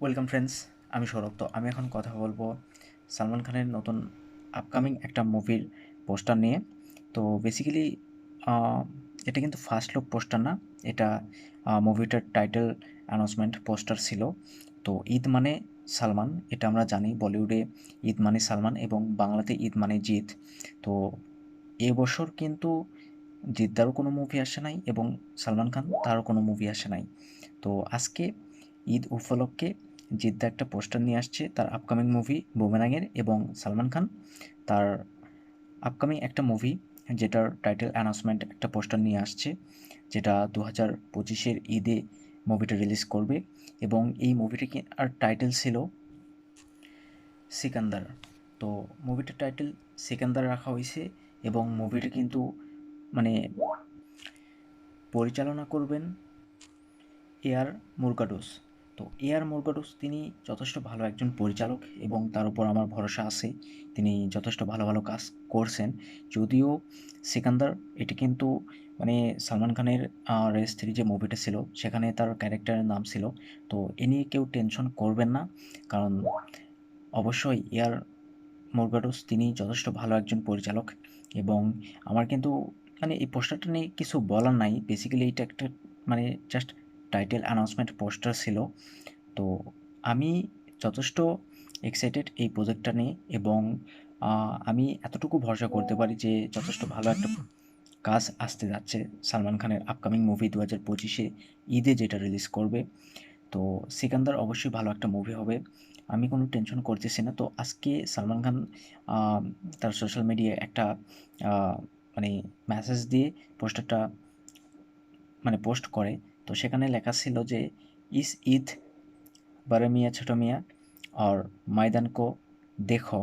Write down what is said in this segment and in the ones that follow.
Welcome friends আমি সৌরভ। তো আমি এখন কথা বলব সালমান খানের নতুন আপকামিং একটা মুভির পোস্টার নিয়ে। তো বেসিক্যালি এটা কিন্তু ফার্স্ট লুক পোস্টার না। এটা মুভিটার টাইটেল অ্যানাউন্সমেন্ট পোস্টার ছিল। তো ঈদ মানে সালমান, এটা আমরা জানি। বলিউডে ঈদ মানে সালমান এবং বাংলাতে ঈদ মানে জিৎ। তো এবছর কিন্তু জিদ্দারও কোনো মুভি আসে নাই এবং সালমান খান তারও কোনো মুভি আসে নাই। তো আজকে ঈদ উপলক্ষে জিদ্দা একটা পোস্টার নিয়ে আসছে, তার আপকামিং মুভি বুমেরাঙের এবং সালমান খান। তার আপকামিং একটা মুভি যেটার টাইটেল অ্যানাউন্সমেন্ট একটা পোস্টার নিয়ে আসছে, যেটা দু হাজার পঁচিশের ঈদে মুভিটা রিলিজ করবে এবং এই মুভিটি আর টাইটেল ছিল? সিকান্দার। তো মুভিটার টাইটেল সিকান্দার রাখা হয়েছে এবং মুভিটা কিন্তু মানে পরিচালনা করবেন এয়ার মুরগাডোস। তো এ আর মুরগাডোস তিনি যথেষ্ট ভালো একজন পরিচালক এবং তার উপর আমার ভরসা আছে। তিনি যথেষ্ট ভালো ভালো কাজ করছেন। যদিও সিকান্দার, এটি কিন্তু মানে সালমান খানের রেস থ্রি যে মুভিটা ছিল, সেখানে তার ক্যারেক্টারের নাম ছিল। তো এ নিয়ে কেউ টেনশন করবেন না, কারণ অবশ্যই এয়ার মোরগাডোস তিনি যথেষ্ট ভালো একজন পরিচালক এবং আমার কিন্তু মানে এই পোস্টারটা নিয়ে কিছু বলার নাই। বেসিক্যালি এটা একটা মানে জাস্ট টাইটেল অ্যানাউন্সমেন্ট পোস্টার ছিল। তো আমি যথেষ্ট এক্সাইটেড এই প্রজেক্টটা নিয়ে এবং আমি এতটুকু ভরসা করতে পারি যে যথেষ্ট ভালো একটা কাজ আসতে যাচ্ছে সালমান খানের আপকামিং মুভি দু হাজার পঁচিশে ঈদে যেটা রিলিজ করবে। তো সিকান্দার অবশ্যই ভালো একটা মুভি হবে। আমি কোনো টেনশন করতেছি না। তো আজকে সালমান খান তার সোশ্যাল মিডিয়ায় একটা মানে মেসেজ দিয়ে পোস্টারটা মানে পোস্ট করে। তো সেখানে লেখা ছিল যে ইস ঈদ बड़े मियाँ छोटो मियाँ और मैदान को देखो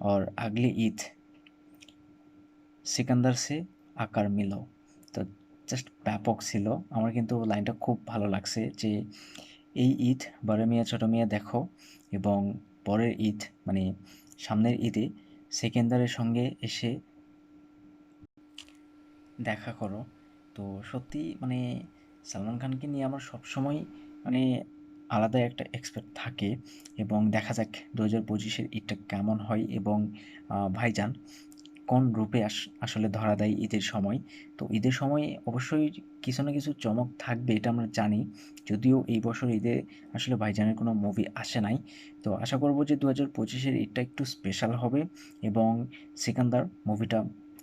और अगली ঈদ সিকান্দার সে আকার মিলো তো জাস্ট ব্যাপক ছিল আমার কিন্তু লাইনটা খুব ভালো লাগছে যে এই ঈদ বড় মিয়া ছোট মিয়া দেখো এবং পরের ঈদ মানে সামনের ঈদে সেকেন্দারের সঙ্গে এসে দেখা করো তো সত্যি মানে সালমান খানকে নিয়ে আমার সবসময় মানে আলাদা একটা এক্সপেক্ট থাকে এবং দেখা যাক দু হাজার পঁচিশের ঈদটা কেমন হয় এবং ভাইজান কোন রূপে আসলে ধরা দেয় ঈদের সময়। তো ঈদের সময় অবশ্যই কিছু না কিছু চমক থাকবে এটা আমরা জানি। যদিও এই বছর ঈদে আসলে ভাইজানের কোনো মুভি আসে নাই। তো আশা করব যে দু হাজার পঁচিশের ঈদটা একটু স্পেশাল হবে এবং সিকান্দার মুভিটা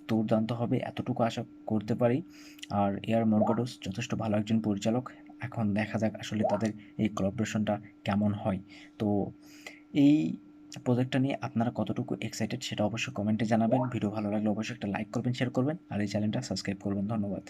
দুর্দান্ত হবে এতটুকু আশা করতে পারি। আর এয়ার মর্গাডোস যথেষ্ট ভালো একজন পরিচালক। এখন দেখা যাক আসলে তাদের এই কোলাবরেশনটা কেমন হয়। তো এই প্রজেক্টটা নিয়ে আপনারা কতটুকু এক্সাইটেড সেটা অবশ্যই কমেন্টে জানাবেন। ভিডিও ভালো লাগলে অবশ্যই একটা লাইক করবেন শেয়ার করবেন, আর এই চ্যানেলটা সাবস্ক্রাইব করবেন। ধন্যবাদ।